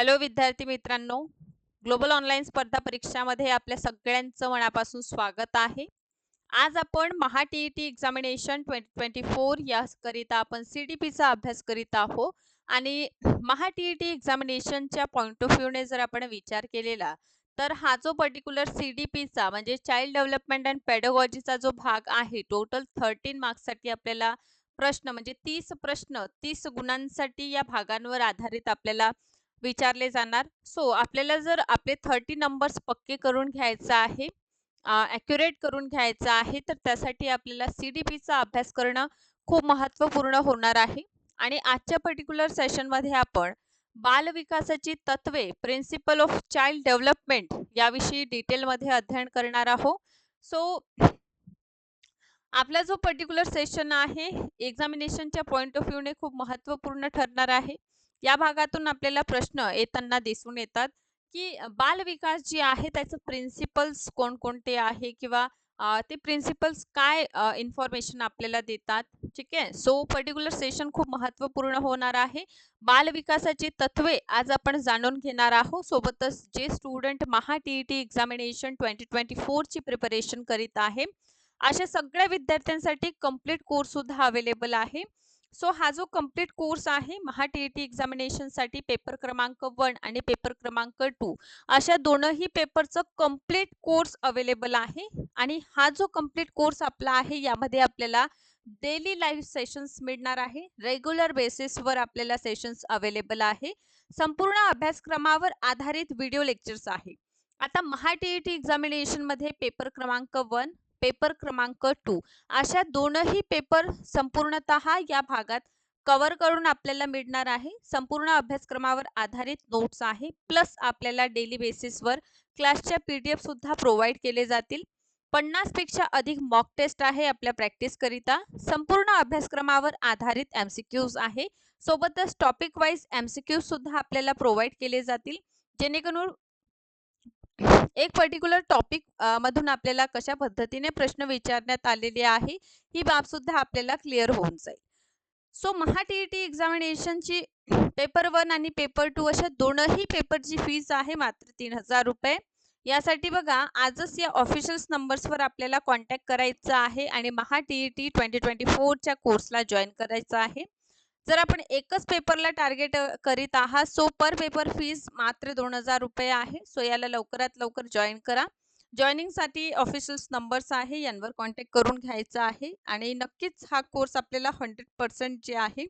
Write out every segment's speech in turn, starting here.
Hello विद्यार्थी मित्रांनो. Global online स्पर्धा परीक्षामध्ये आपल्या सगळ्यांचं मनापासून स्वागत आहे. आज आपण Maha T E T examination twenty twenty four याकरिता आपण सी डी पीचा अभ्यास करीत आहोत. आणि महा टी ई टी एक्झामिनेशनच्या पॉईंट ऑफ व्ह्यूने जर आपण विचार केलेला तर हा जो पर्टिक्युलर सी डी पीचा म्हणजे चाइल्ड डेव्हलपमेंट अँड पेडोगॉजीचा जो भाग आहे टोटल थर्टीन मार्क्ससाठी आपल्याला प्रश्न म्हणजे तीस प्रश्न तीस गुणांसाठी या भागांवर आधारित आपल्याला विचारले जाणार. सो आपल्याला जर आपले थर्टी नंबर्स पक्के करून घ्यायचं आहे ॲक्युरेट करून घ्यायचं आहे तर त्यासाठी आपल्याला सी डी पीचा अभ्यास करणं खूप महत्त्वपूर्ण होणार आहे. आणि आजच्या पर्टिक्युलर सेशनमध्ये आपण बालविकासाची तत्वे प्रिन्सिपल ऑफ चाइल्ड डेव्हलपमेंट याविषयी डिटेलमध्ये अध्ययन करणार आहोत. सो आपला जो पर्टिक्युलर सेशन आहे एक्झामिनेशनच्या पॉईंट ऑफ व्ह्यूने खूप महत्त्वपूर्ण ठरणार आहे. या भागातून आपल्याला प्रश्न येताना दिसून येतात की बालविकास जे आहे त्याचं प्रिन्सिपल्स कोणकोणते आहे? किंवा ते प्रिन्सिपल्स काय इन्फॉर्मेशन आपल्याला देतात? ठीक आहे? सो पर्टिक्युलर सेशन खूप महत्त्वपूर्ण होणार आहे. बालविकासाची तत्वे आज आपण जाणून घेणार आहोत. सोबतच जे student Maha T E T examination twenty twenty फोरची preparation करीत आहे. अशा सगळ्या विद्यार्थ्यांसाठी कंप्लीट कोर्ससुद्धा अवेलेबल आहे. सो हा जो कंप्लीट कोर्स आहे महा टी ई टी एक्झामिनेशनसाठी पेपर क्रमांक वन आणि पेपर क्रमांक टू अशा दोनही पेपरचं कंप्लीट कोर्स अवेलेबल आहे. आणि हा जो कंप्लीट कोर्स आपला आहे यामध्ये आपल्याला डेली लाईव्ह सेशन्स मिळणार आहे. रेग्युलर बेसिसवर आपल्याला सेशन्स अवेलेबल आहे. संपूर्ण अभ्यासक्रमावर आधारित व्हिडिओ लेक्चर्स आहे. आता महा टी ई टी एक्झामिनेशनमध्ये पेपर क्रमांक वन पेपर क्रमांक टू अशा दोनही पेपर संपूर्णत या भागात कव्हर करून आपल्याला मिळणार आहे. संपूर्ण अभ्यासक्रमावर आधारित नोट्स आहे. प्लस आपल्याला डेली बेसिसवर क्लासच्या पी डी एफ सुद्धा प्रोव्हाइड केले जातील. पन्नासपेक्षा अधिक मॉक टेस्ट आहे आपल्या प्रॅक्टिस करिता. संपूर्ण अभ्यासक्रमावर आधारित एमसीक्यूज आहे. सोबतच टॉपिक वाईज एमसीक्यूज सुद्धा आपल्याला प्रोव्हाइड केले जातील. जेणेकरून एक पर्टिक्युलर टॉपिक मधून आपल्याला कशा पद्धतीने प्रश्न विचारण्यात आलेले आहे ही बाब सुद्धा आपल्याला क्लिअर होऊन जाईल. So Maha T E T एक्झामिनेशनची paper one आणि पेपर टू अशा दोनही पेपरची फीज आहे मात्र तीन हजार रुपये. यासाठी बघा आजच या ऑफिशियल नंबर्सवर आपल्याला कॉन्टॅक्ट करायचं आहे आणि Maha T E T twenty twenty फोरच्या कोर्सला जॉईन करायचं आहे. जर आपण एकच पेपरला टार्गेट करीत आहात सो पर पेपर फीज मात्र दोन हजार रुपये आहे. सो याला लवकरात लवकर जॉईन करा. जॉईनिंगसाठी ऑफिशियल्स नंबर्स आहे यांवर कॉन्टॅक्ट करून घ्यायचा आहे आणि नक्कीच हा कोर्स आपल्याला हंड्रेड पर्सेंट जे आहे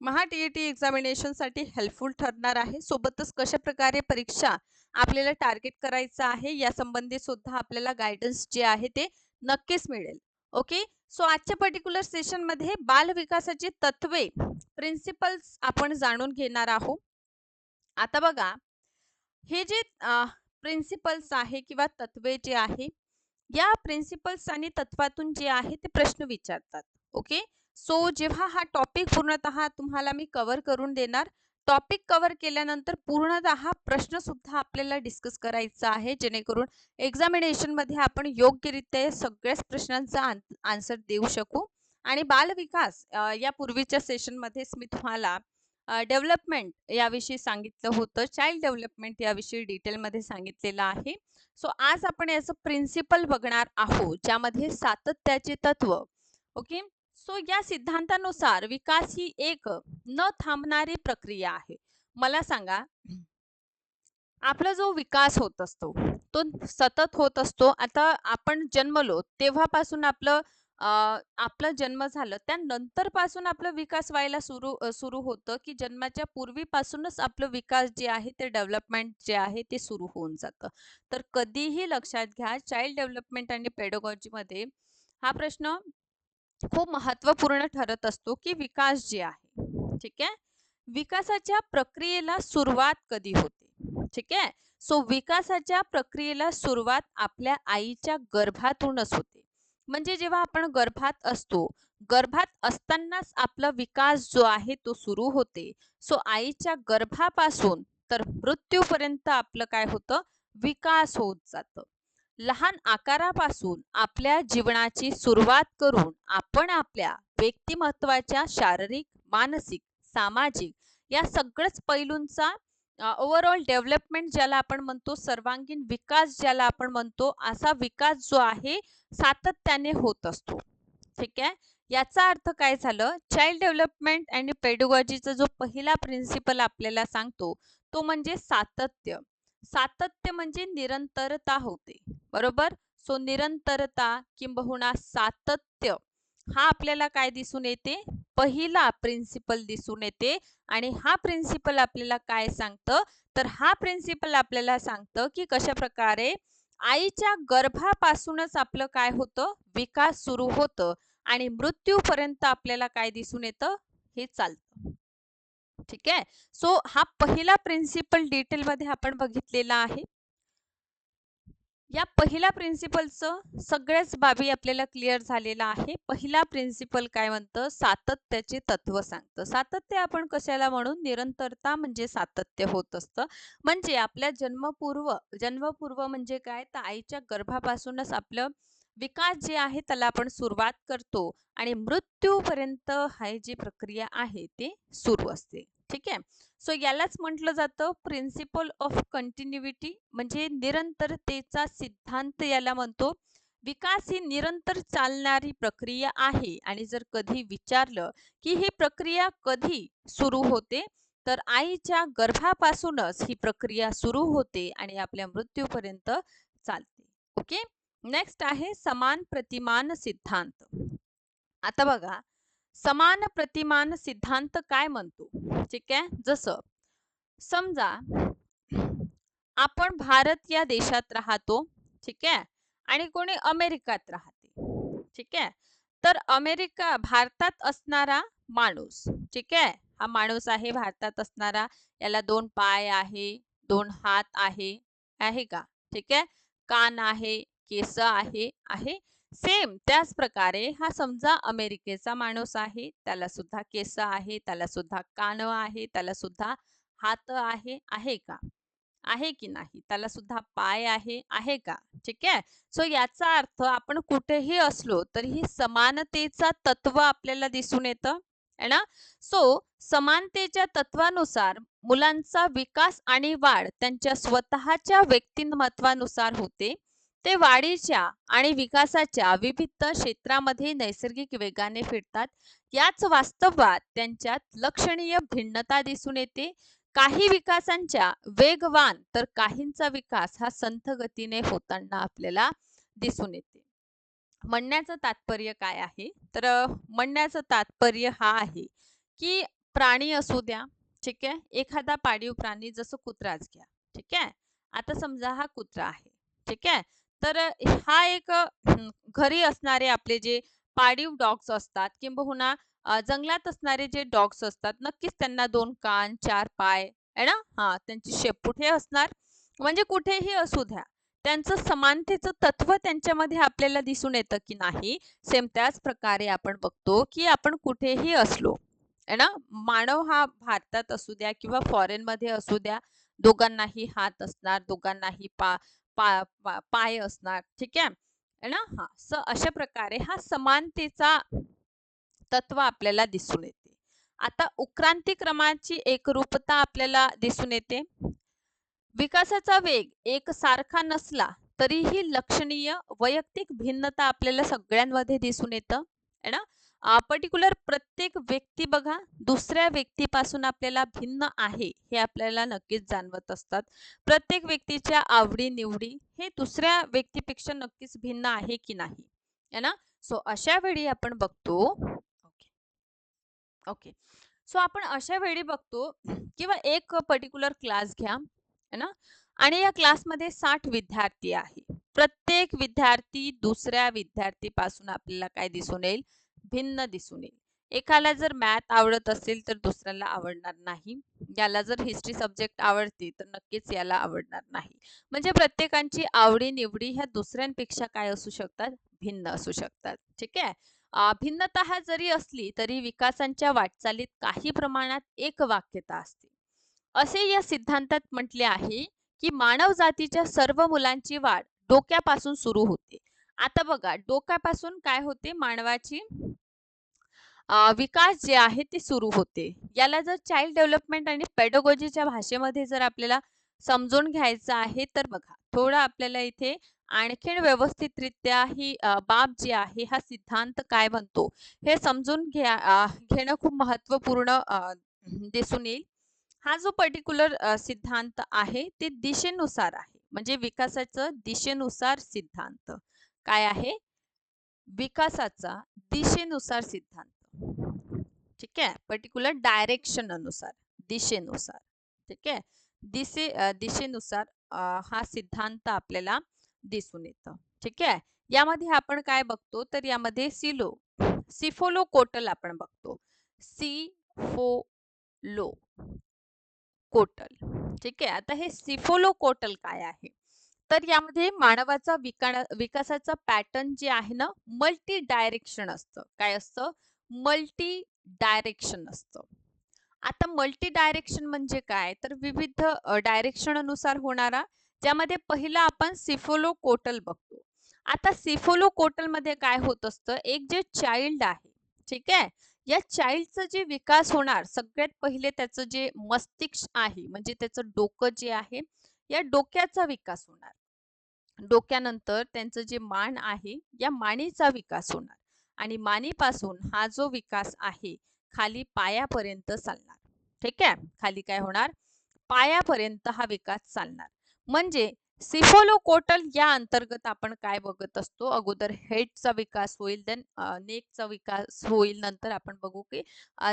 महा टी ई टी एक्झामिनेशनसाठी हेल्पफुल ठरणार आहे. सोबतच कशा प्रकारे परीक्षा आपल्याला टार्गेट करायचं आहे या संबंधी सुद्धा आपल्याला गायडन्स जे आहे ते नक्कीच मिळेल. ओके? सो आजच्या पर्टिक्युलर सेशनमध्ये बाल विकासाची तत्वे प्रिन्सिपल्स आपण जाणून घेणार आहोत. आता बघा हे जे प्रिन्सिपल्स आहे किंवा तत्वे जे आहे या प्रिन्सिपल्स आणि तत्वातून जे आहे ते प्रश्न विचारतात. ओके? सो जेव्हा हा टॉपिक पूर्णतः तुम्हाला मी कव्हर करून देणार टॉपिक कव्हर केल्यानंतर पूर्णतः प्रश्न सुद्धा आपल्याला डिस्कस करायचा आहे. जेणेकरून एक्झामिनेशनमध्ये आपण योग्यरित्या सगळ्याच प्रश्नांचा आन्सर देऊ शकू. आणि बालविकास या पूर्वीच्या सेशनमध्येच मी तुम्हाला डेव्हलपमेंट याविषयी सांगितलं होतं. चाइल्ड डेव्हलपमेंट याविषयी डिटेलमध्ये सांगितलेलं आहे. सो आज आपण याचं प्रिन्सिपल बघणार आहोत ज्यामध्ये सातत्याचे तत्व ओके सो या सिद्धांतानुसार विकास ही एक न थांबणारी प्रक्रिया आहे. मला सांगा आपला जो विकास होत असतो तो सतत होत असतो. आता आपण जन्मलो तेव्हापासून आपलं आपला जन्म झालं त्यानंतरपासून आपला विकास व्हायला सुरू सुरू होतं की जन्माच्या पूर्वीपासूनच आपलं विकास जे आहे ते डेव्हलपमेंट जे आहे ते सुरू होऊन जातं. तर कधीही लक्षात घ्या चाइल्ड डेव्हलपमेंट आणि पेडोगॉजीमध्ये हा प्रश्न खूप महत्त्वपूर्ण ठरत असतो की विकास जे आहे ठीक आहे? विकासाच्या प्रक्रियेला सुरुवात कधी होते? ठीक आहे? सो विकासाच्या प्रक्रियेला सुरुवात आपल्या आईच्या गर्भातूनच होते. म्हणजे जेव्हा आपण गर्भात असतो गर्भात असतानाच आपला विकास जो आहे तो सुरू होते. सो आईच्या गर्भापासून तर मृत्यूपर्यंत आपलं काय होतं? विकास होत जातं. लहान आकारापासून आपल्या जीवनाची सुरुवात करून आपण आपल्या व्यक्तिमत्वाच्या शारीरिक मानसिक सामाजिक या सगळ्याच पैलूंचा ओव्हरऑल डेव्हलपमेंट ज्याला आपण म्हणतो सर्वांगीण विकास ज्याला आपण म्हणतो असा विकास जो आहे सातत्याने होत असतो. ठीक आहे? याचा अर्थ काय झालं? चाइल्ड डेव्हलपमेंट आणि पेडोगॉजीचा जो पहिला प्रिन्सिपल आपल्याला सांगतो तो म्हणजे सातत्य. सातत्य म्हणजे निरंतरता होते. बरोबर? सो निरंतरता किंबहुना सातत्य हा आपल्याला काय दिसून येते? पहिला प्रिन्सिपल दिसून येते. आणि हा प्रिन्सिपल आपल्याला काय सांगतं? तर हा प्रिन्सिपल आपल्याला सांगतं की कशा प्रकारे आईच्या गर्भापासूनच आपलं काय होतं? विकास सुरू होतं. आणि मृत्यूपर्यंत आपल्याला काय दिसून येतं? हे चालतं. ठीक आहे? सो हा पहिला प्रिन्सिपल डिटेल मध्ये आपण बघितलेला आहे. या पहिल्या प्रिन्सिपलचं सगळ्याच बाबी आपल्याला क्लिअर झालेला आहे. पहिला प्रिन्सिपल काय म्हणतं? सातत्याचे तत्व सांगतं. सातत्य आपण कशाला म्हणून निरंतरता म्हणजे सातत्य होत असतं. म्हणजे आपल्या जन्मपूर्व जन्मपूर्व म्हणजे काय? तर आईच्या गर्भापासूनच आपलं विकास जे आहे त्याला आपण सुरुवात करतो आणि मृत्यूपर्यंत हा जी प्रक्रिया आहे ते सुरू असते. ठीक आहे? सो यालाच म्हटलं जातं प्रिन्सिपल ऑफ कंटिन्युटी म्हणजे निरंतरतेचा सिद्धांत याला म्हणतो. विकास ही निरंतर चालणारी प्रक्रिया आहे आणि जर कधी विचारलं की ही प्रक्रिया कधी सुरू होते तर आईच्या गर्भापासूनच ही प्रक्रिया सुरू होते आणि आपल्या मृत्यूपर्यंत चालते. ओके? नेक्स्ट आहे समान प्रतिमान सिद्धांत. आता बघा समान प्रतिमान सिद्धांत काय म्हणतो? ठीक आहे? जसं समजा आपण भारत या देशात राहतो ठीक आहे? आणि कोणी अमेरिकात राहते ठीक आहे? तर अमेरिका भारतात असणारा माणूस ठीक आहे? हा माणूस आहे भारतात असणारा याला दोन पाय आहे दोन हात आहे आहे का? ठीक आहे? कान आहे केस आहे आहे. सेम त्याच प्रकारे हा समजा अमेरिकेचा माणूस आहे त्याला सुद्धा केस आहे त्याला सुद्धा कान आहे त्याला सुद्धा हात आहे आहे का? आहे की नाही? त्याला सुद्धा पाय आहे आहे का? ठीक आहे? सो याचा अर्थ आपण कुठेही असलो तरीही समानतेचा तत्व आपल्याला दिसून येतं है ना? सो समानतेच्या तत्वानुसार मुलांचा विकास आणि वाढ त्यांच्या स्वतःच्या व्यक्तिमत्वानुसार होते. ते वाढीच्या आणि विकासाच्या विविध क्षेत्रामध्ये नैसर्गिक वेगाने फिरतात. याच वास्तवात त्यांच्यात लक्षणीय भिन्नता दिसून येते. काही विकासांच्या वेगवान तर काहींचा विकास हा संथ गतीने होताना आपल्याला दिसून येते. म्हणण्याचं तात्पर्य काय आहे? तर म्हणण्याचं तात्पर्य हा आहे की प्राणी असू द्या ठीक आहे? एखादा पाळीव प्राणी जसं कुत्राच घ्या ठीक आहे? आता समजा हा कुत्रा आहे ठीक आहे? तर हा एक घरी असणारे आपले जे पाळीव डॉग्स असतात किंबहुना जंगलात असणारे जे डॉग्स असतात नक्कीच त्यांना दोन कान चार पाय आहे ना? हा त्यांची शेपूट हे असणार? म्हणजे कुठेही असू द्या. त्यांचं समानतेचं तत्व त्यांच्यामध्ये आपल्याला दिसून येतं की नाही सेम त्याच प्रकारे आपण बघतो की आपण कुठेही असलो आहे ना? मानव हा भारतात असू द्या किंवा फॉरेन मध्ये असू द्या दोघांनाही हात असणार दोघांनाही पा पा, पा पाय असणार ठीक आहे? ना हा स अशा प्रकारे हा समानतेचा तत्व आपल्याला दिसून येते. आता उक्रांती क्रमाची एकरूपता आपल्याला दिसून येते. विकासाचा वेग एक सारखा नसला तरीही लक्षणीय वैयक्तिक भिन्नता आपल्याला सगळ्यांमध्ये दिसून येतं. है ना? पर्टिक्युलर प्रत्येक व्यक्ती बघा दुसऱ्या व्यक्तीपासून आपल्याला भिन्न आहे हे आपल्याला नक्कीच जाणवत असतात. प्रत्येक व्यक्तीच्या आवडी निवडी हे दुसऱ्या व्यक्तीपेक्षा नक्कीच भिन्न आहे की नाही है ना? सो अशा वेळी आपण बघतो ओके ओके सो आपण अशा वेळी बघतो किंवा एक पर्टिक्युलर क्लास घ्या है ना? आणि या क्लासमध्ये साठ विद्यार्थी आहे. प्रत्येक विद्यार्थी दुसऱ्या विद्यार्थीपासून आपल्याला काय दिसून येईल? भिन्न दिसून येईल. एकाला जर मॅथ आवडत असेल तर दुसऱ्याला आवडणार नाही. याला जर हिस्ट्री सब्जेक्ट आवडते तर नक्कीच याला आवडणार नाही. म्हणजे प्रत्येकांची आवडी निवडी ह्या दुसऱ्यांपेक्षा काय असू शकतात? भिन्न असू शकतात. ठीक आहे? भिन्नता जरी असली तरी विकासांच्या वाटचालीत काही प्रमाणात एक वाक्यता असते. असे या सिद्धांतात म्हटले आहे की मानव जातीच्या सर्व मुलांची वाढ डोक्यापासून सुरू होते. आता बघा डोक्यापासून काय होते? मानवाची विकास जे आहे ते सुरू होते. याला जर चाइल्ड डेव्हलपमेंट आणि पेडागॉजीच्या भाषेमध्ये जर आपल्याला समजून घ्यायचं आहे, तर बघा थोडं आपल्याला इथे आणखीन व्यवस्थितरित्या ही बाब जी आहे, हा सिद्धांत काय म्हणतो, हे समजून घ्या घेणं खूप महत्त्वपूर्ण दिसून येईल. हा जो पर्टिक्युलर सिद्धांत आहे, ते दिशेनुसार आहे. म्हणजे विकासाचं दिशेनुसार सिद्धांत. काय आहे? विकासाचा दिशेनुसार सिद्धांत. ठीक आहे? पर्टिक्युलर डायरेक्शन अनुसार, दिशेनुसार. ठीक आहे? दिशे दिशेनुसार हा सिद्धांत आपल्याला दिसून येतं. ठीक आहे? यामध्ये आपण काय बघतो, तर यामध्ये सिलो सिफोलोकोटल आपण बघतो. सिफोलो कोटल. ठीक आहे? आता हे सिफोलो कोटल काय आहे? तर यामध्ये मानवाचा विका विकासाचा पॅटर्न जे आहे ना, मल्टी डायरेक्शन असतं. काय असतं? मल्टी डायरेक्शन असतं. आता मल्टी डायरेक्शन म्हणजे काय? तर विविध डायरेक्शन अनुसार होणारा, ज्यामध्ये पहिला आपण सिफोलो कोटल बघतो. आता सिफोलो कोटलमध्ये काय होत असतं, एक जे चाइल्ड आहे, ठीक आहे? या चाइल्डचं जे विकास होणार, सगळ्यात पहिले त्याचं जे मस्तिष्क आहे, म्हणजे त्याचं डोकं जे आहे, या डोक्याचा विकास होणार. डोक्यानंतर त्यांचं जे मान आहे, या मानेचा विकास होणार आणि मानेपासून हा जो विकास आहे, खाली पायापर्यंत चालणार. ठीक आहे? खाली काय होणार? पायापर्यंत हा विकास चालणार. म्हणजे सिफोलोकोटल या अंतर्गत आपण काय बघत असतो, अगोदर हेडचा विकास होईल, देन नेकचा विकास होईल, नंतर आपण बघू की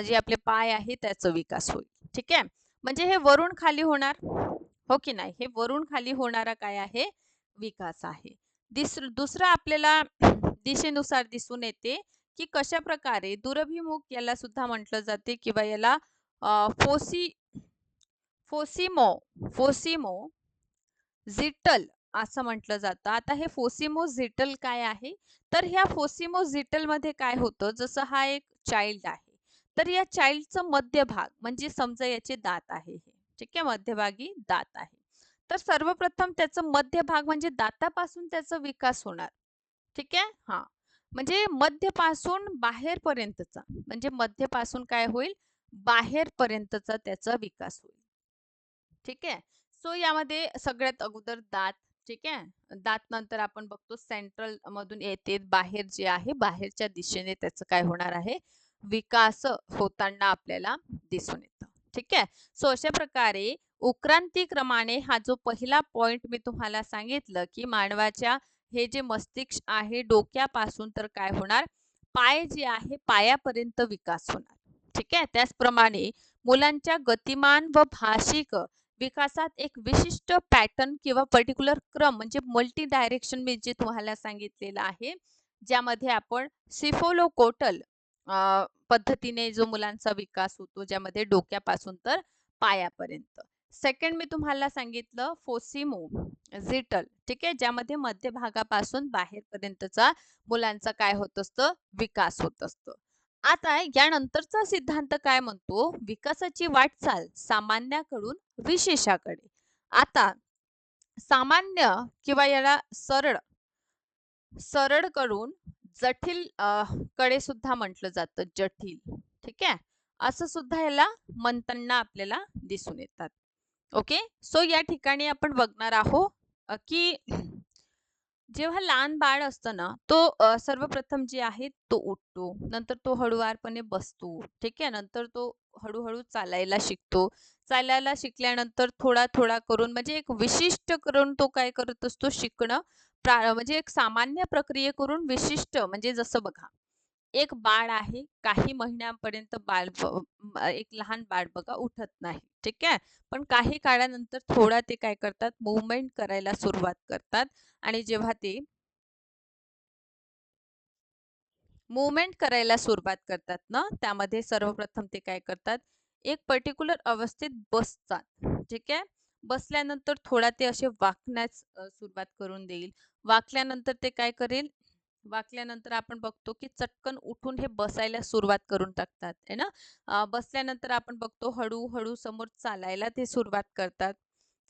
जे आपले पाय आहे त्याचा विकास होईल. ठीक आहे? म्हणजे हे वरून खाली होणार, हो की नाही? हे वरून खाली होणारा काय आहे? विकास आहे. दिस दुसरं आपल्याला दिशेनुसार दिसून येते, की कशा प्रकारे दुरभिमुख याला सुद्धा म्हटलं जाते किंवा याला फोसी फोसिमो फोसिमो झिटल असं म्हटलं जातं. आता हे फोसिमो झिटल काय आहे? तर ह्या फोसिमो झिटलमध्ये काय होतं, जसं हा एक चाइल्ड आहे. तर या चाइल्डचं मध्यभाग म्हणजे समजा याचे दात आहे हे. ठीक आहे? मध्यभागी दात आहे. तर सर्वप्रथम त्याचं मध्यभाग म्हणजे दातापासून त्याचा विकास होणार. ठीक आहे? हा म्हणजे मध्यपासून बाहेरपर्यंतचा म्हणजे मध्यपासून काय होईल? बाहेरपर्यंतचा त्याचा विकास होईल. ठीक आहे? सो यामध्ये सगळ्यात अगोदर दात, ठीक आहे? दात नंतर आपण बघतो सेंट्रल मधून येते बाहेर जे आहे, बाहेरच्या दिशेने त्याचं काय होणार आहे? विकास होताना आपल्याला दिसून येतं. ठीक आहे? सो अशा प्रकारे उक्रांतिक्रमाने हा जो पहिला पॉइंट मी तुम्हाला सांगितलं, की मानवाच्या हे जे मस्तिष्क आहे डोक्यापासून तर काय होणार? पाय जे आहे पायापर्यंत विकास होणार. ठीक आहे? त्याचप्रमाणे मुलांच्या गतिमान व भाषिक विकासात एक विशिष्ट पॅटर्न किंवा पर्टिक्युलर क्रम म्हणजे मल्टी डायरेक्शन मी जे तुम्हाला सांगितलेलं आहे, ज्यामध्ये आपण सिफोलोकोटल पद्धतीने जो मुलांचा विकास होतो, ज्यामध्ये डोक्यापासून तर पायापर्यंत. सेकंड मी तुम्हाला सांगितलं फोसिमो झिटल, ठीक आहे? ज्यामध्ये मध्यभागापासून बाहेरपर्यंतचा मुलांचा काय होत असतं? विकास होत असतं. आता यानंतरचा सिद्धांत काय म्हणतो? विकासाची वाटचाल सामान्याकडून विशेषाकडे. आता सामान्य किंवा याला सरळ सरळ करून जटिलकडे सुद्धा म्हटलं जातं जटिल. ठीक आहे? असं सुद्धा याला म्हणताना आपल्याला दिसून येतात. ओके? सो या ठिकाणी आपण बघणार आहोत अ, की जेव्हा लहान बाळ असतं ना, तो अ, सर्वप्रथम जे आहे तो उठतो. नंतर तो हळुवारपणे बसतो. ठीक आहे. नंतर तो हळू-हळू चालायला शिकतो. चालायला शिकल्यानंतर थोडा-थोडा करून म्हणजे एक विशिष्ट करून तो काय करत असतो शिकणं प्रा म्हणजे एक सामान्य प्रक्रिये करून विशिष्ट म्हणजे जसं बघा, एक बाळ आहे, काही महिन्यांपर्यंत बाळ एक लहान बाळ बघा उठत नाही. ठीक आहे. पण काही काळानंतर थोडा ते काय करतात मुवमेंट करायला सुरुवात करतात आणि जेव्हा ते मुवमेंट करायला सुरुवात करतात ना, त्यामध्ये सर्वप्रथम ते काय करतात, एक पर्टिक्युलर अवस्थेत बसतात. ठीक आहे. बसल्यानंतर थोडा ते असे वाकण्यास सुरुवात करून देईल. वाकल्यानंतर ते काय करेल, वाकल्यानंतर आपण बघतो की चटकन उठून हे बसायला सुरुवात करून टाकतात, आहे ना. बसल्यानंतर आपण बघतो हळू-हळू समोर चालायला ते सुरुवात करतात.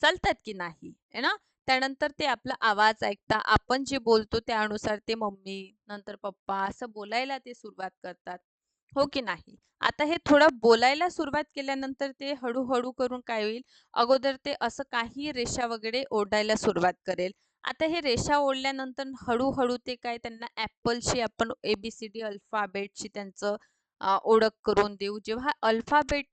चालतात की नाही, आहे ना. त्यानंतर ते आपला आवाज ऐकता आपण जे बोलतो त्यानुसार ते मम्मी, नंतर पप्पा असं बोलायला ते सुरुवात करतात. हो की नाही? आता हे थोडं बोलायला सुरुवात केल्यानंतर ते हळूहळू करून काय होईल, अगोदर ते असं काही रेषा वगैरे ओढायला सुरुवात करेल. आता हे रेषा ओढल्यानंतर हळूहळू ते काय त्यांना ॲपलची आपण ए-बी-सी-डी अल्फाबेटची त्यांचं ओळख करून देऊ. जेव्हा अल्फाबेट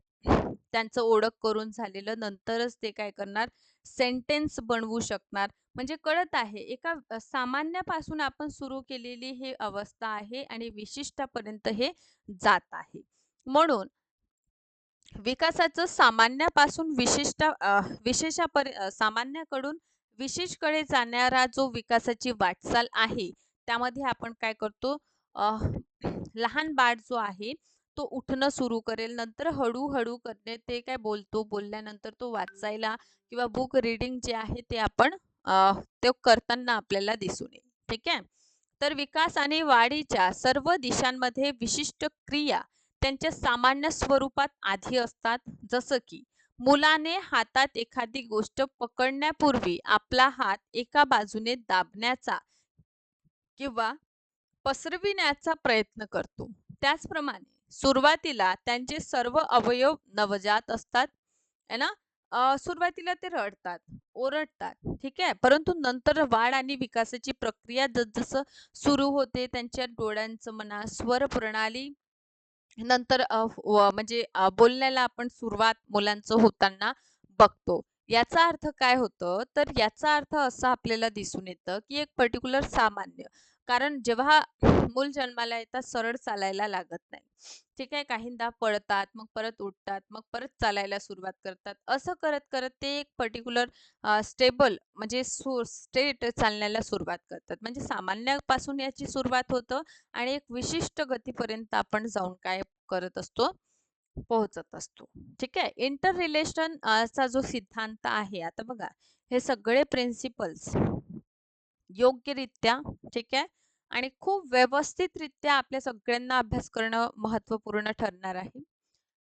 त्यांचं ओळख करून झालेलं नंतरच ते काय करणार, सेंटेन्स बनवू शकणार. म्हणजे कळत आहे एका सामान्यापासून आपण सुरू केलेली ही अवस्था आहे आणि विशिष्टापर्यंत हे जात आहे. म्हणून विकासाचं सामान्यापासून विशिष्ट विशेषापर्यंत सामान्याकडून विशेषकडे जाणारा जो विकासाची वाटचाल आहे, त्यामध्ये आपण काय करतो लहान बाळ जो आहे, तो उठणं सुरू करेल. नंतर हळूहळू करणे ते काय बोलतो, बोलल्यानंतर तो वाचायला किंवा बुक रीडिंग जे आहे ते आपण ते करताना आपल्याला दिसून येईल. ठीक आहे. तर विकास आणि वाढीच्या सर्व दिशांमध्ये विशिष्ट क्रिया त्यांच्या सामान्य स्वरूपात आधी असतात. जसं की मुलाने हातात एखादी गोष्ट पकडण्यापूर्वी आपला हात एका बाजूने दाबण्याचा किंवा पसरविण्याचा प्रयत्न करतो. त्याचप्रमाणे सुरुवातीला त्यांचे सर्व अवयव नवजात असतात, आहे ना? सुरुवातीला ते रडतात, ओरडतात, ठीक आहे. परंतु नंतर वाढ आणि विकासाची प्रक्रिया जसजसं सुरू होते, त्यांच्या डोळ्यांचं म्हणा, स्वर प्रणाली नंतर म्हणजे बोलण्याला आपण सुरुवात मुलांचं होताना बघतो. याचा अर्थ काय होतं, तर याचा अर्थ असा आपल्याला दिसून येतं, की एक पर्टिक्युलर सामान्य कारण जेव्हा मूल जन्माला येतात सरळ चालायला लागत नाही. ठीक आहे. काहींदा पळतात, मग परत उठतात, मग परत चालायला सुरुवात करतात. असं करत-करत ते एक पर्टिक्युलर स्टेबल म्हणजे सु स्टेट चालण्याला सुरुवात करतात. म्हणजे सामान्यापासून याची सुरुवात होतं आणि एक विशिष्ट गतीपर्यंत आपण जाऊन काय करत असतो, पोहोचत असतो. ठीक आहे. इंटर रिलेशन चा जो सिद्धांत आहे, आता बघा हे सगळे प्रिन्सिपल्स योग्यरित्या ठीक आहे आणि खूप व्यवस्थितरित्या आपल्या सगळ्यांना अभ्यास करणं महत्त्वपूर्ण ठरणार आहे.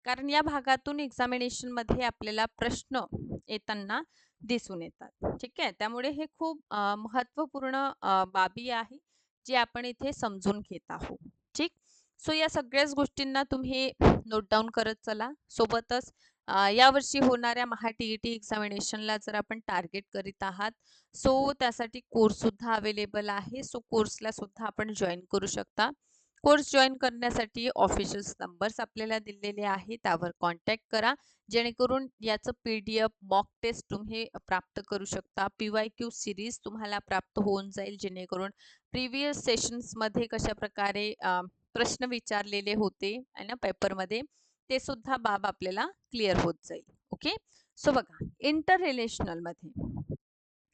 कारण या भागातून एक्झामिनेशनमध्ये आपल्याला प्रश्न येताना दिसून येतात. ठीक आहे. त्यामुळे हे खूप महत्त्वपूर्ण महत्त्वपूर्ण बाबी आहे, जी आपण इथे समजून घेत आहोत. ठीक. सो या सगळ्याच गोष्टींना तुम्ही नोट डाऊन करत चला. सोबतच यावर्षी होणाऱ्या महा टी-ई-टी एक्झामिनेशनला जर आपण टार्गेट करीत आहात, सो त्यासाठी कोर्ससुद्धा अवेलेबल आहे. सो कोर्सला सुद्धा आपण जॉईन करू शकता. कोर्स जॉईन करण्यासाठी ऑफिशियल नंबर्स आपल्याला दिलेले आहेत. त्यावर कॉन्टॅक्ट करा. जेणेकरून याचं पी-डी-एफ, मॉक टेस्ट तुम्ही प्राप्त करू शकता. पी-वाय-क्यू सिरीज तुम्हाला प्राप्त होऊन जाईल. जेणेकरून प्रिव्हियस सेशन्समध्ये कशाप्रकारे प्रकारे प्रश्न विचारलेले होते आहे ना पेपरमध्ये, ते सुद्धा बाब आपल्याला क्लिअर होत जाईल. ओके. सो बघा इंटर रिलेशनलमध्ये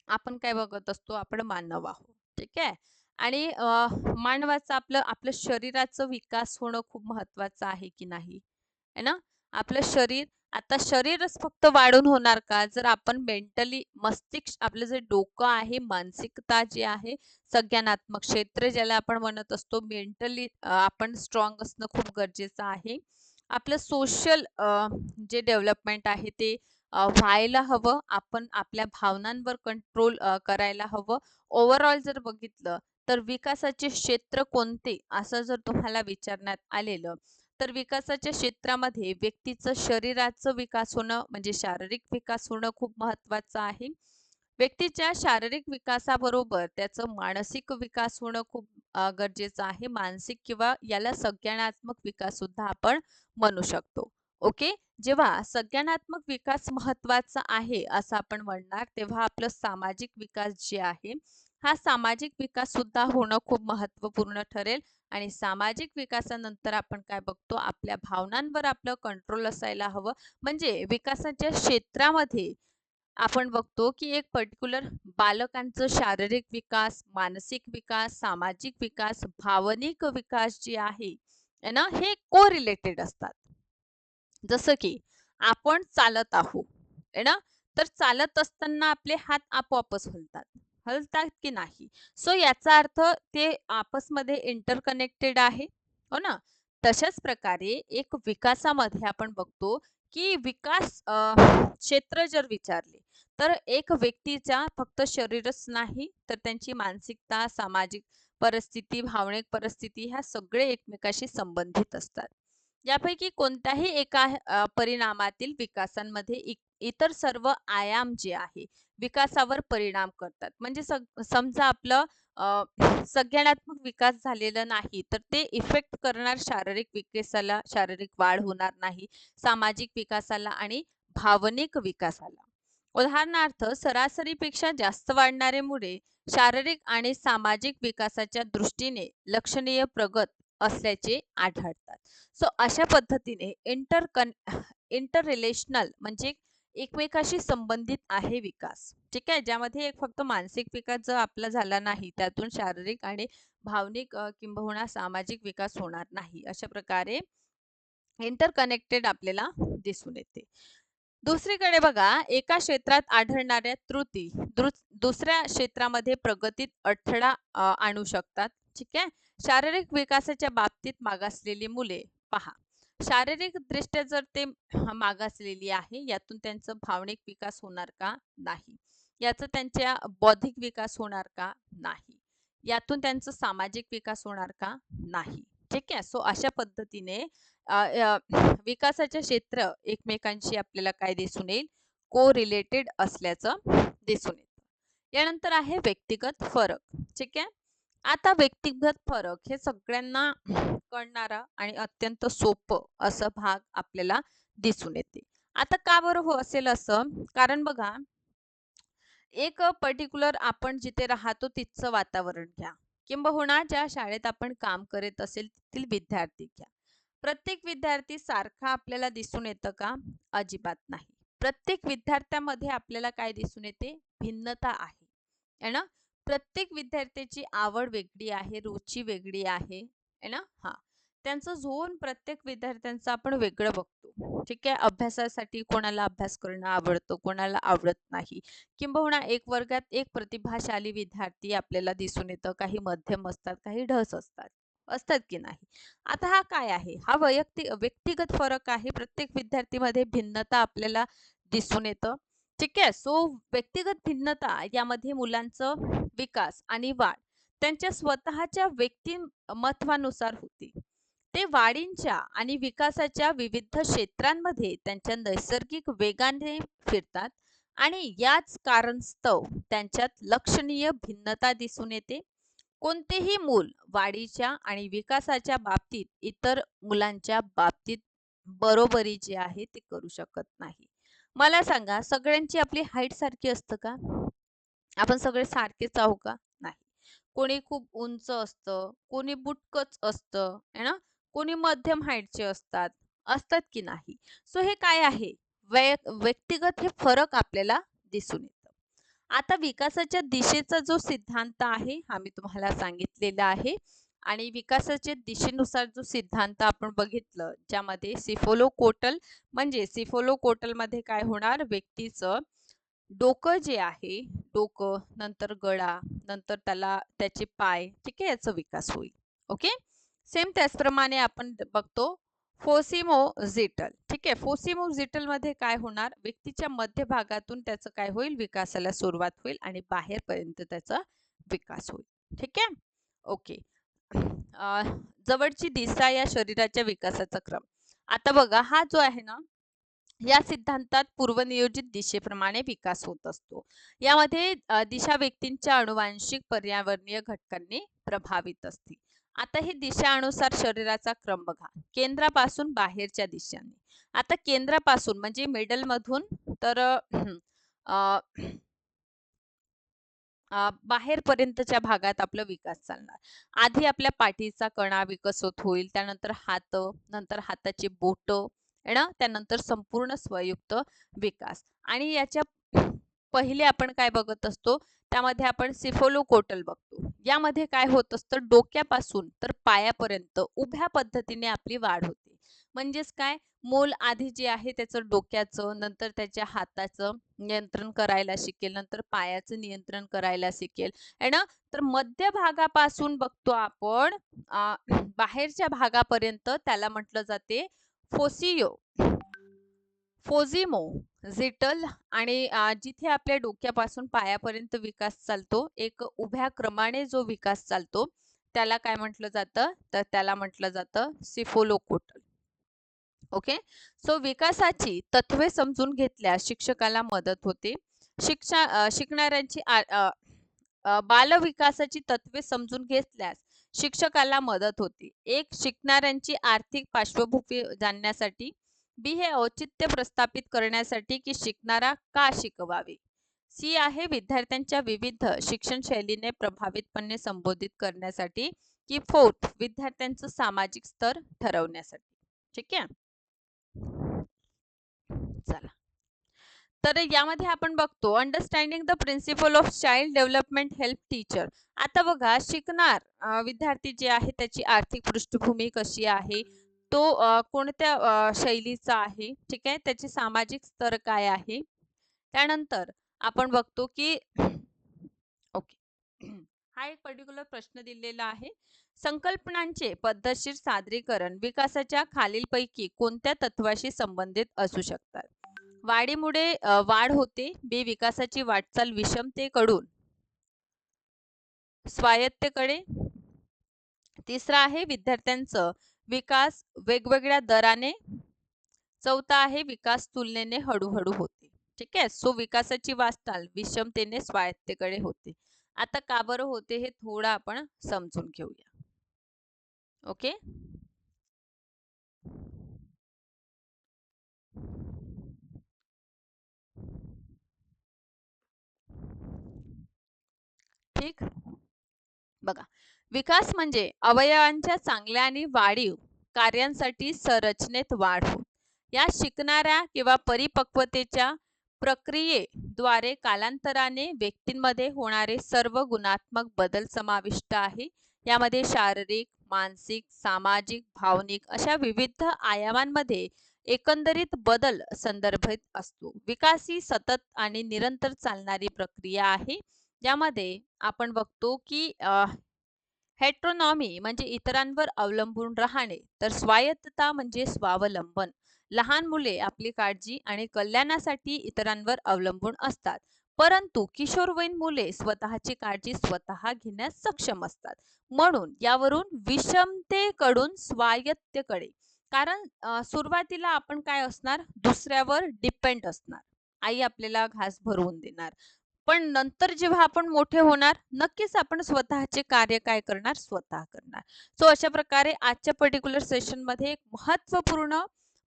आपण काय बघत असतो, आपण मानव आहोत. ठीक आहे. आणि मानवाचं आपलं आपलं शरीराचं विकास होणं खूप महत्वाचं आहे की नाही? है ना? आपलं शरीर आता शरीरच फक्त वाढून होणार का? जर आपण मेंटली मस्तिष्क आपलं जे डोकं आहे, मानसिकता जी आहे, संज्ञानात्मक क्षेत्र ज्याला आपण म्हणत असतो, मेंटली आपण स्ट्रॉंग असणं खूप गरजेचं आहे. आपलं सोशल जे डेव्हलपमेंट आहे ते व्हायला हवं. आपण आपल्या भावनांवर कंट्रोल करायला हवं. ओव्हरऑल जर बघितलं, तर विकासाचे क्षेत्र कोणते? असं जर तुम्हाला विचारण्यात आलेलं, तर विकासाच्या क्षेत्रामध्ये व्यक्तीचं शरीराचं विकास होणं म्हणजे शारीरिक विकास होणं खूप महत्त्वाचं आहे. व्यक्तीच्या शारीरिक विकासाबरोबर त्याचं मानसिक विकास होणं खूप गरजेचं आहे. मानसिक किंवा याला संज्ञानात्मक विकास सुद्धा आपण म्हणू शकतो. ओके. जेव्हा संज्ञानात्मक विकास महत्त्वाचा आहे असं आपण म्हणणार, तेव्हा आपलं सामाजिक विकास जे आहे, हा सामाजिक विकास सुद्धा होणं खूप महत्त्वपूर्ण ठरेल आणि सामाजिक विकासानंतर आपण काय बघतो, आपल्या भावनांवर आपलं कंट्रोल असायला हवं. म्हणजे विकासाच्या क्षेत्रामध्ये आपण बघतो, की एक पर्टिक्युलर बालकांचं शारीरिक विकास, मानसिक विकास, सामाजिक विकास, भावनिक विकास जे आहे, ना, हे को-रिलेटेड असतात. जसं की आपण चालत आहोत, ना, तर चालत असताना आपले हात आपोआपच हलतात. हलतात की नाही? सो याचा अर्थ ते आपसमध्ये इंटरकनेक्टेड आहे, हो ना? तशाच प्रकारे एक विकासामध्ये आपण बघतो, की विकास क्षेत्र जर विचारले, तर एक व्यक्तीचा फक्त शरीरच नाही, तर त्यांची मानसिकता, सामाजिक परिस्थिती, भावनिक परिस्थिती ह्या सगळे एकमेकाशी संबंधित असतात. यापैकी कोणत्याही एका परिणामातील विकासांमध्ये इतर सर्व आयाम जे आहे विकासावर परिणाम करतात म्हणजे समजा आपलं संज्ञानात्मक विकास झालेला नाही तर ते इफेक्ट करणार शारीरिक विकासाला शारीरिक वाढ होणार नाही सामाजिक विकासाला आणि भावनिक विकासाला. उदाहरणार्थ सरासरीपेक्षा जास्त वाढणारे मुले शारीरिक आणि सामाजिक विकासाच्या दृष्टीने लक्षणीय प्रगत असल्याचे आढळतात. सो अशा पद्धतीने इंटर कन इंटर रिलेशनल म्हणजे एकमेकाशी संबंधित आहे विकास. ठीक आहे? ज्यामध्ये एक फक्त मानसिक विकास जर आपला झाला नाही त्यातून शारीरिक आणि भावनिक किंबहुना सामाजिक विकास होणार नाही. अशा प्रकारे इंटरकनेक्टेड आपल्याला दिसून येते. दुसरीकडे बघा एका क्षेत्रात आढळणाऱ्या त्रुटी दुसऱ्या क्षेत्रामध्ये प्रगतीत अडथळा आणू शकतात. ठीक आहे? शारीरिक विकासाच्या बाबतीत मागासलेली मुले पहा. शारीरिकदृष्ट्या जर ते मागासलेली आहे यातून त्यांचं भावनिक विकास होणार का नाही? याचा त्यांच्या बौद्धिक विकास होणार का नाही? यातून त्यांचं सामाजिक विकास होणार का नाही? ठीक आहे? सो अशा पद्धतीने विकासाचे क्षेत्र एकमेकांशी आपल्याला काय दिसून येईल? को रिलेटेड असल्याचं दिसून येतं. यानंतर आहे व्यक्तिगत फरक. ठीक आहे? आता व्यक्तिगत फरक हे सगळ्यांना कळणारा आणि अत्यंत सोपं असं भाग आपल्याला दिसून येते. आता का बरं हो असेल असं? कारण बघा एक पर्टिक्युलर आपण जिथे राहतो तिथचं वातावरण घ्या किंबहुना ज्या शाळेत आपण काम करत असेल तेथील विद्यार्थी घ्या. प्रत्येक विद्यार्थी सारखा आपल्याला दिसून येतं का? अजिबात नाही. प्रत्येक विद्यार्थ्यामध्ये आपल्याला काय दिसून येते? भिन्नता आहे. है ना? प्रत्येक विद्यार्थ्याची आवड वेगळी आहे रुची वेगळी आहे है ना? हा. त्यांचं झोन प्रत्येक विद्यार्थ्यांचं आपण वेगळं बघतो. ठीक आहे? अभ्यासासाठी कोणाला अभ्यास करणं आवडतो कोणाला आवडत नाही किंबहुना एक वर्गात एक प्रतिभाशाली विद्यार्थी आपल्याला दिसून येतं. काही मध्यम असतात काही ढस असतात. असतात की नाही? आता हा काय आहे? हा वैयक्तिक व्यक्तिगत फरक आहे. प्रत्येक विद्यार्थीमध्ये भिन्नता आपल्याला दिसून येतं. ठीक आहे. सो व्यक्तिगत भिन्नता यामध्ये मुलांचं विकास आणि वाढ त्यांच्या स्वतःच्या व्यक्तिमत्वानुसार होते. ते वाढींच्या आणि विकासाच्या विविध क्षेत्रांमध्ये त्यांच्या नैसर्गिक वेगाने फिरतात आणि याच कारणस्तव त्यांच्यात लक्षणीय भिन्नता दिसून येते. कोणतेही मूल वाढीच्या आणि विकासाच्या बाबतीत इतर मुलांच्या बाबतीत बरोबरी जे आहे ते करू शकत नाही. मला सांगा सगळ्यांची आपली हाईट सारखी असतं का? आपण सगळे सारखेच आहो का? नाही. कोणी खूप उंच असतं कोणी बुटकच असतं है ना? कोणी मध्यम हाईटचे असतात असतात की नाही? सो हे काय आहे? वै व्यक्तिगत हे फरक आपल्याला दिसून येतं. आता विकासाच्या दिशेचा जो सिद्धांत आहे हा मी तुम्हाला सांगितलेला आहे. आणि विकासाच्या दिशेनुसार जो सिद्धांत आपण बघितलं ज्यामध्ये सिफोलो कोटल म्हणजे सिफोलो कोटलमध्ये काय होणार? व्यक्तीचं डोकं जे आहे डोकं नंतर गळा नंतर त्याला त्याचे पाय ठीक आहे याचा विकास होईल. ओके? सेम त्याचप्रमाणे आपण बघतो फोसिमोझिटल ठीक आहे? फोसिमोझिटलमध्ये काय होणार? व्यक्तीच्या मध्य भागातून त्याचं काय होईल? विकासाला सुरुवात होईल आणि बाहेरपर्यंत त्याचा विकास होईल. ठीक आहे? ओके. जवळची दिशा या शरीराच्या विकासाचा क्रम. आता बघा हा जो आहे ना या सिद्धांतात पूर्वनियोजित दिशेप्रमाणे विकास होत असतो. यामध्ये दिशा व्यक्तींच्या अनुवांशिक पर्यावरणीय घटकांनी प्रभावित असते. आता ही दिशानुसार शरीराचा क्रम बघा. केंद्रापासून बाहेरच्या दिशांनी. आता केंद्रापासून म्हणजे मिडल मधून तर बाहेरपर्यंतच्या भागात आपला विकास चालणार. आधी आपल्या पाठीचा कणा विकसित होईल त्यानंतर हात नंतर हाताची बोट आहे ना? त्यानंतर संपूर्ण स्वयुक्त विकास. आणि याच्या पहिले आपण काय बघत असतो? त्यामध्ये आपण सिफोलोकोटल बघतो. यामध्ये काय होत असतं? डोक्यापासून तर पायापर्यंत उभ्या पद्धतीने आपली वाढ होते. म्हणजेच काय? मोल आधी जे आहे त्याचं डोक्याचं नंतर त्याच्या हाताचं नियंत्रण करायला शिकेल नंतर पायाचं नियंत्रण करायला शिकेल. है ना तर मध्य भागापासून बघतो आपण बाहेरच्या भागापर्यंत त्याला म्हटलं जाते फोसियो फोझिमो झिटल आणि जिथे आपल्या डोक्यापासून पायापर्यंत विकास चालतो एक उभ्या क्रमाने जो विकास चालतो त्याला काय म्हटलं जातं? तर त्याला म्हटलं जातं सिफोलोकोटल. ओके सो विकासाची तत्वे समजून घेतल्यास शिक्षकाला मदत होते. शिक्षा शिकणाऱ्यांची बालविकासाची तत्वे समजून घेतल्यास शिक्षकाला मदत होते. एक शिकणाऱ्यांची आर्थिक पार्श्वभूमी जाणण्यासाठी बी हे औचित्य प्रस्थापित करण्यासाठी की शिकणारा का शिकवावे? सी आहे विद्यार्थ्यांच्या विविध शिक्षण शैलीने प्रभावितपणे संबोधित करण्यासाठी की फोर्थ विद्यार्थ्यांचं सामाजिक स्तर ठरवण्यासाठी. ठीक आहे? चला. तर यामध्ये आपण बघतो understanding the principle of child development help teacher आता बघा शिकणार विद्यार्थी जे आहे त्याची आर्थिक पृष्ठभूमी कशी आहे तो कोणत्या शैलीचा आहे ठीक आहे? त्याचे सामाजिक स्तर काय आहे? त्यानंतर आपण बघतो की ओके. हा एक पर्टिक्युलर प्रश्न दिलेला आहे. संकल्पनांचे पद्धतशीर सादरीकरण विकासाच्या खालीलपैकी कोणत्या तत्वाशी संबंधित असू शकतात? वाढीमुळे वाढ होते बी विकासाची वाटचाल विषमतेकडून स्वायत्तेकडे तिसरा आहे विद्यार्थ्यांचं विकास वेगवेगळ्या दराने. चौथा आहे विकास तुलनेने हळूहळू होते. ठीक आहे? सो विकासाची वाटचाल विषमतेने स्वायत्तेकडे होते. आता का बरं होते हे थोडं आपण समजून घेऊया. ओके? ठीक? बघा विकास म्हणजे अवयवांच्या चांगल्या आणि वाढीव कार्यांसाठी संरचनेत वाढ होत या शिकणाऱ्या किंवा परिपक्वतेच्या प्रक्रियेद्वारे कालांतराने व्यक्तींमध्ये होणारे सर्व गुणात्मक बदल समाविष्ट आहे. यामध्ये शारीरिक मानसिक सामाजिक भावनिक अशा विविध आयामांमध्ये एकंदरीत बदल संदर्भित असतो. विकास ही सतत आणि निरंतर चालणारी प्रक्रिया आहे. यामध्ये आपण बघतो की हेट्रोनॉमी म्हणजे इतरांवर अवलंबून राहणे तर स्वायत्तता म्हणजे स्वावलंबन. लहान मुले आपली काळजी आणि कल्याणासाठी इतरांवर अवलंबून असतात. परंतु किशोरवयीन मुले स्वतःची काळजी स्वतः घेण्यास सक्षम असतात. म्हणून यावरून विषमतेकडून स्वायत्तेकडे कारण सुरुवातीला आपण काय असणार? दुसऱ्यावर डिपेंड असणार. आई आपल्याला घास भरवून देणार. पण नंतर जेव्हा आपण मोठे होणार नक्कीच आपण स्वतःचे कार्य काय करणार? स्वतः करणार. सो अशा प्रकारे आजच्या पर्टिक्युलर सेशनमध्ये एक महत्त्वपूर्ण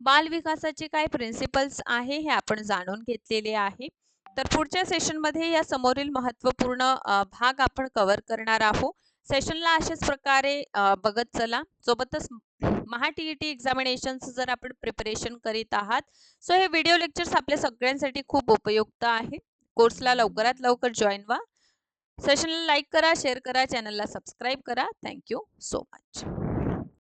बालविकासाचे काय प्रिन्सिपल्स आहे हे आपण जाणून घेतलेले आहे. तर पुढच्या सेशनमध्ये या समोरील महत्त्वपूर्ण भाग आपण कव्हर करणार आहोत. सेशनला अशाच प्रकारे बघत चला. सोबतच महा टी ई टी एक्झामिनेशनचं जर आपण प्रिपरेशन करीत आहात. सो हे व्हिडिओ लेक्चर्स आपल्या सगळ्यांसाठी खूप उपयुक्त आहे. कोर्सला लवकरात लवकर जॉईन व्हा. सेशनला लाईक करा शेअर करा चॅनलला सबस्क्राईब करा. Thank you so much